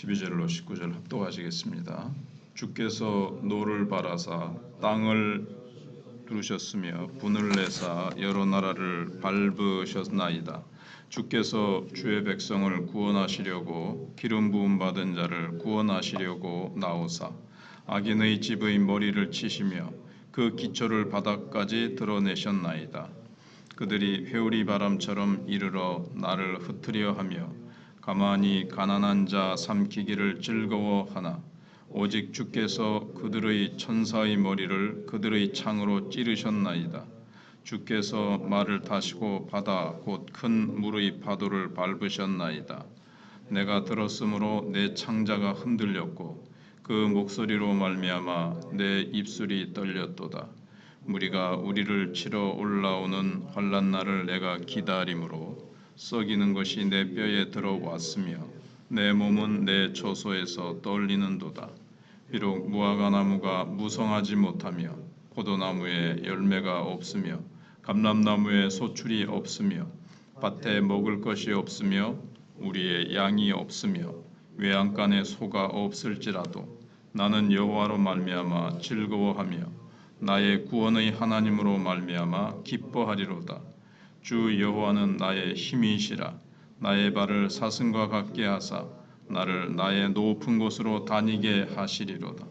12절로 19절 합독하시겠습니다. 주께서 노를 바라사 땅을 두르셨으며 분을 내사 여러 나라를 밟으셨나이다. 주께서 주의 백성을 구원하시려고 기름 부음 받은 자를 구원하시려고 나오사 악인의 집의 머리를 치시며 그 기초를 바닥까지 드러내셨나이다. 그들이 회오리 바람처럼 이르러 나를 흩으려 하며 가만히 가난한 자 삼키기를 즐거워하나 오직 주께서 그들의 천사의 머리를 그들의 창으로 찌르셨나이다. 주께서 말을 타시고 바다 곧 큰 물의 파도를 밟으셨나이다. 내가 들었으므로 내 창자가 흔들렸고 그 목소리로 말미암아 내 입술이 떨렸도다. 무리가 우리를 치러 올라오는 환란 날을 내가 기다림으로 썩이는 것이 내 뼈에 들어왔으며 내 몸은 내 초소에서 떨리는도다. 비록 무화과 나무가 무성하지 못하며 포도나무에 열매가 없으며 감람나무에 소출이 없으며 밭에 먹을 것이 없으며 우리의 양이 없으며 외양간에 소가 없을지라도 나는 여호와로 말미암아 즐거워하며 나의 구원의 하나님으로 말미암아 기뻐하리로다. 주 여호와는 나의 힘이시라 나의 발을 사슴과 같게 하사 나를 나의 높은 곳으로 다니게 하시리로다.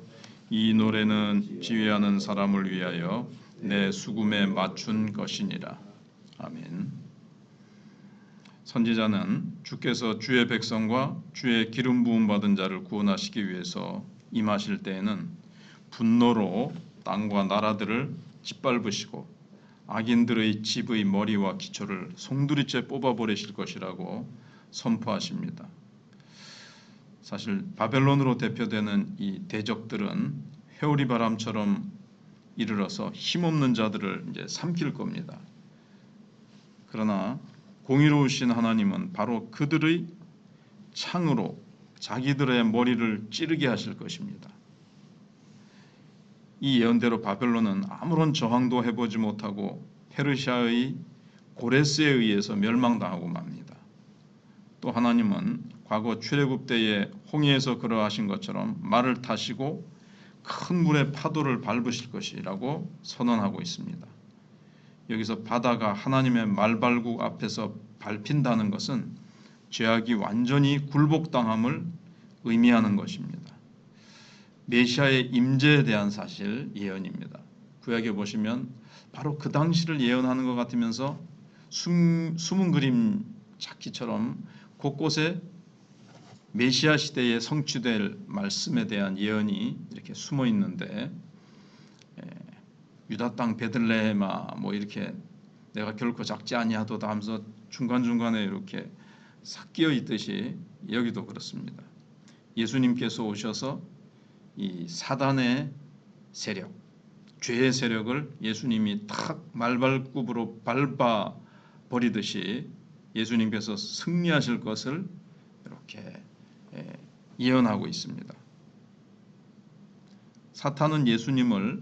이 노래는 지휘하는 사람을 위하여 내 수금에 맞춘 것이니라. 아멘. 선지자는 주께서 주의 백성과 주의 기름 부음 받은 자를 구원하시기 위해서 임하실 때에는 분노로 땅과 나라들을 짓밟으시고 악인들의 집의 머리와 기초를 송두리째 뽑아버리실 것이라고 선포하십니다. 사실 바벨론으로 대표되는 이 대적들은 회오리 바람처럼 이르러서 힘없는 자들을 이제 삼킬 겁니다. 그러나 공의로우신 하나님은 바로 그들의 창으로 자기들의 머리를 찌르게 하실 것입니다. 이 예언대로 바벨론은 아무런 저항도 해보지 못하고 페르시아의 고레스에 의해서 멸망당하고 맙니다. 또 하나님은 과거 출애굽 때에 홍해에서 그러하신 것처럼 말을 타시고 큰 물의 파도를 밟으실 것이라고 선언하고 있습니다. 여기서 바다가 하나님의 말발국 앞에서 밟힌다는 것은 죄악이 완전히 굴복당함을 의미하는 것입니다. 메시아의 임재에 대한 사실 예언입니다. 구약에 보시면 바로 그 당시를 예언하는 것 같으면서 숨, 숨은 그림 찾기처럼 곳곳에 메시아 시대에 성취될 말씀에 대한 예언이 이렇게 숨어 있는데 에, 유다 땅 베들레헴아 뭐 이렇게 내가 결코 작지 아니하도다 하면서 중간 중간에 이렇게 섞여 있듯이 여기도 그렇습니다. 예수님께서 오셔서 이 사단의 세력, 죄의 세력을 예수님이 탁 말발굽으로 밟아 버리듯이 예수님께서 승리하실 것을 이렇게 예, 예언하고 있습니다. 사탄은 예수님을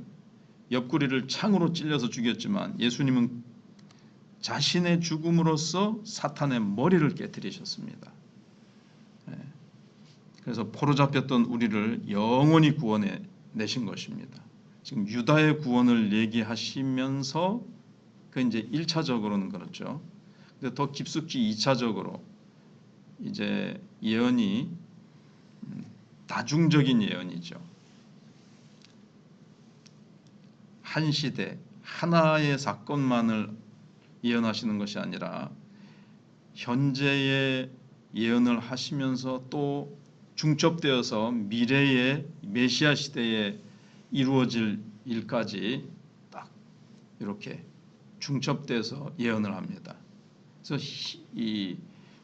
옆구리를 창으로 찔려서 죽였지만 예수님은 자신의 죽음으로써 사탄의 머리를 깨뜨리셨습니다. 예, 그래서 포로 잡혔던 우리를 영원히 구원해 내신 것입니다. 지금 유다의 구원을 얘기하시면서 그 이제 1차적으로는 그렇죠. 근데 더 깊숙이 2차적으로 이제 예언이 음, 다중적인 예언이죠. 한 시대 하나의 사건만을 예언하시는 것이 아니라 현재의 예언을 하시면서 또 중첩되어서 미래의 메시아 시대에 이루어질 일까지 딱 이렇게 중첩돼서 예언을 합니다. 그래서 이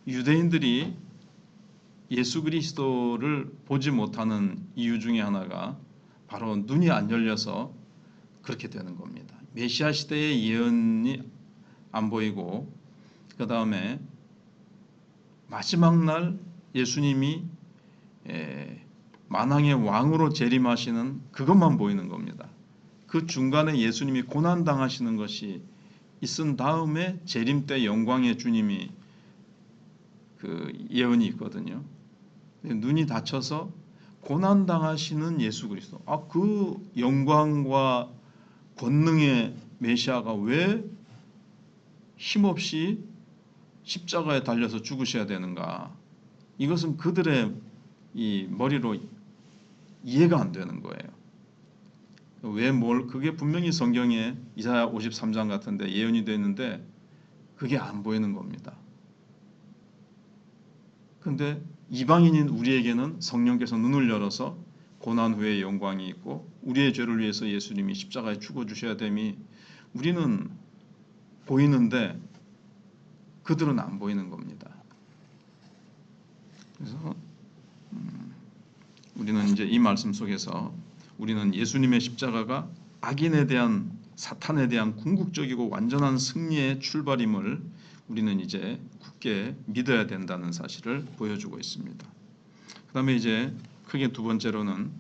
유대인들이 예수 그리스도를 보지 못하는 이유 중에 하나가 바로 눈이 안 열려서 그렇게 되는 겁니다. 메시아 시대의 예언이 안 보이고 그 다음에 마지막 날 예수님이 만왕의 왕으로 재림하시는 그것만 보이는 겁니다. 그 중간에 예수님이 고난 당하시는 것이 있은 다음에 재림 때 영광의 주님이 그 예언이 있거든요. 눈이 다쳐서 고난 당하시는 예수 그리스도. 아 그 영광과 권능의 메시아가 왜 힘없이 십자가에 달려서 죽으셔야 되는가? 이것은 그들의 이 머리로 이해가 안 되는 거예요. 왜 뭘 그게 분명히 성경에 이사야 53장 같은데 예언이 되어 있는데 그게 안 보이는 겁니다. 근데 이방인인 우리에게는 성령께서 눈을 열어서 고난 후에 영광이 있고 우리의 죄를 위해서 예수님이 십자가에 죽어 주셔야 됨이 우리는 보이는데 그들은 안 보이는 겁니다. 그래서 음, 우리는 이제 이 말씀 속에서 우리는 예수님의 십자가가 악인에 대한 사탄에 대한 궁극적이고 완전한 승리의 출발임을 우리는 이제 굳게 믿어야 된다는 사실을 보여주고 있습니다. 그다음에 이제 크게 두 번째로는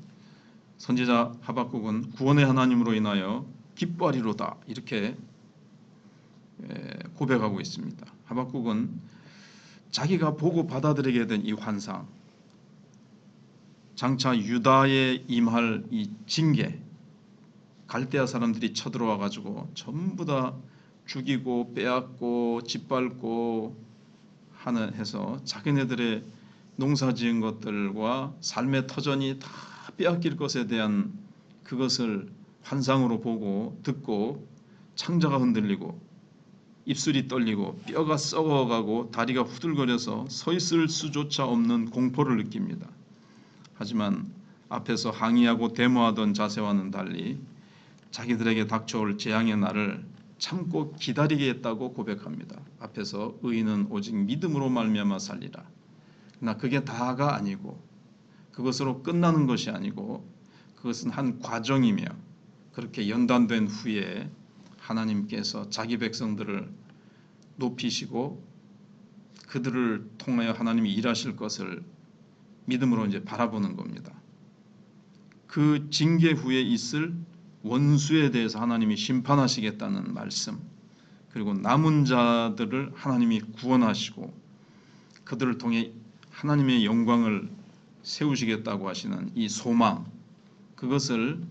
선지자 하박국은 구원의 하나님으로 인하여 기뻐하리로다 이렇게 고백하고 있습니다. 하박국은 자기가 보고 받아들이게 된 이 환상, 장차 유다에 임할 이 징계, 갈대아 사람들이 쳐들어와 가지고 전부 다 죽이고 빼앗고 짓밟고 하는 해서 자기네들의 농사 지은 것들과 삶의 터전이 다 빼앗길 것에 대한 그것을 환상으로 보고 듣고 창자가 흔들리고 입술이 떨리고 뼈가 썩어가고 다리가 후들거려서 서 있을 수조차 없는 공포를 느낍니다. 하지만 앞에서 항의하고 데모하던 자세와는 달리 자기들에게 닥쳐올 재앙의 날을 참고 기다리겠다고 고백합니다. 앞에서 의인은 오직 믿음으로 말미암아 살리라. 나 그게 다가 아니고 그것으로 끝나는 것이 아니고 그것은 한 과정이며 그렇게 연단된 후에 하나님께서 자기 백성들을 높이시고 그들을 통하여 하나님이 일하실 것을 믿음으로 이제 바라보는 겁니다. 그 징계 후에 있을 원수에 대해서 하나님이 심판하시겠다는 말씀, 그리고 남은 자들을 하나님이 구원하시고 그들을 통해 하나님의 영광을 세우시겠다고 하시는 이 소망, 그것을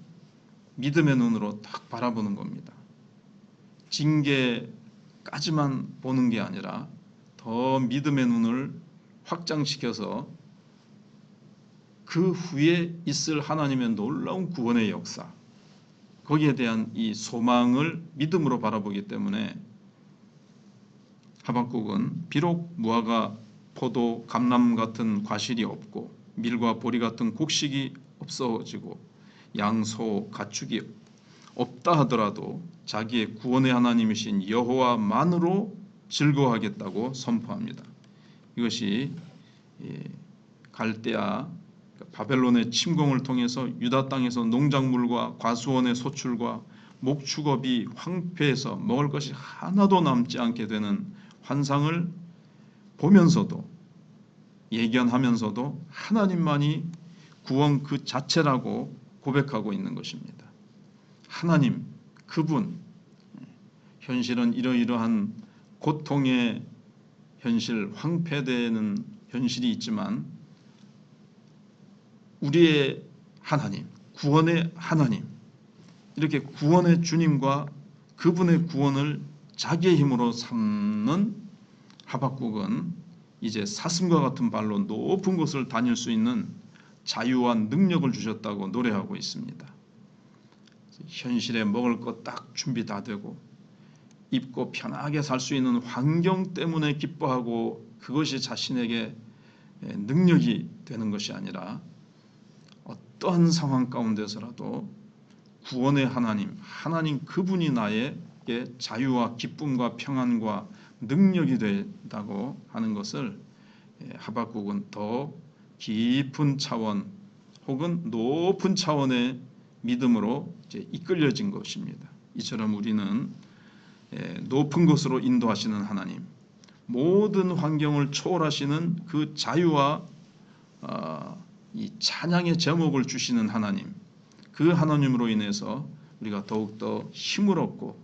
믿음의 눈으로 딱 바라보는 겁니다. 징계까지만 보는 게 아니라 더 믿음의 눈을 확장시켜서 그 후에 있을 하나님의 놀라운 구원의 역사, 거기에 대한 이 소망을 믿음으로 바라보기 때문에 하박국은 비록 무화과, 포도, 감람 같은 과실이 없고 밀과 보리 같은 곡식이 없어지고 양소, 가축이 없다 하더라도 자기의 구원의 하나님이신 여호와만으로 즐거워하겠다고 선포합니다. 이것이 갈대아 바벨론의 침공을 통해서 유다 땅에서 농작물과 과수원의 소출과 목축업이 황폐해서 먹을 것이 하나도 남지 않게 되는 환상을 보면서도 예견하면서도 하나님만이 구원 그 자체라고 고백하고 있는 것입니다. 하나님 그분 현실은 이러이러한 고통의 현실 황폐되는 현실이 있지만 우리의 하나님, 구원의 하나님, 이렇게 구원의 주님과 그분의 구원을 자기의 힘으로 삼는 하박국은 이제 사슴과 같은 발로 높은 곳을 다닐 수 있는 자유와 능력을 주셨다고 노래하고 있습니다. 현실에 먹을 것 딱 준비 다 되고 입고 편하게 살 수 있는 환경 때문에 기뻐하고 그것이 자신에게 능력이 되는 것이 아니라 어떠한 상황 가운데서라도 구원의 하나님, 하나님 그분이 나에게 자유와 기쁨과 평안과 능력이 된다고 하는 것을 예, 하박국은 더 깊은 차원 혹은 높은 차원의 믿음으로 이끌려진 것입니다. 이처럼 우리는 예, 높은 곳으로 인도하시는 하나님, 모든 환경을 초월하시는 그 자유와 어, 이 찬양의 제목을 주시는 하나님, 그 하나님으로 인해서 우리가 더욱더 힘을 얻고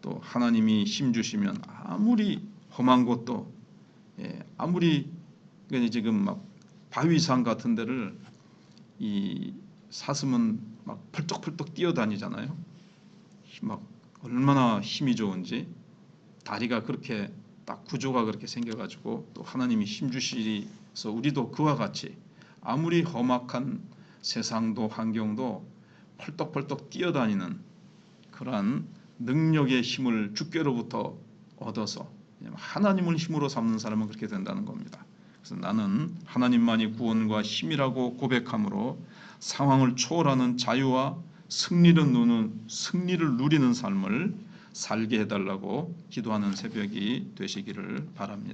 또 하나님이 힘 주시면 아무리 험한 것도 예, 아무리 지금 막 바위산 같은 데를 이 사슴은 막 펄떡펄떡 뛰어다니잖아요. 막 얼마나 힘이 좋은지 다리가 그렇게 딱 구조가 그렇게 생겨가지고 또 하나님이 힘 주시서 우리도 그와 같이 아무리 험악한 세상도 환경도 펄떡펄떡 뛰어다니는 그러한 능력의 힘을 주께로부터 얻어서 하나님을 힘으로 삼는 사람은 그렇게 된다는 겁니다. 그래서 나는 하나님만이 구원과 힘이라고 고백함으로 상황을 초월하는 자유와 승리를 누는 승리를 누리는 삶을 살게 해달라고 기도하는 새벽이 되시기를 바랍니다.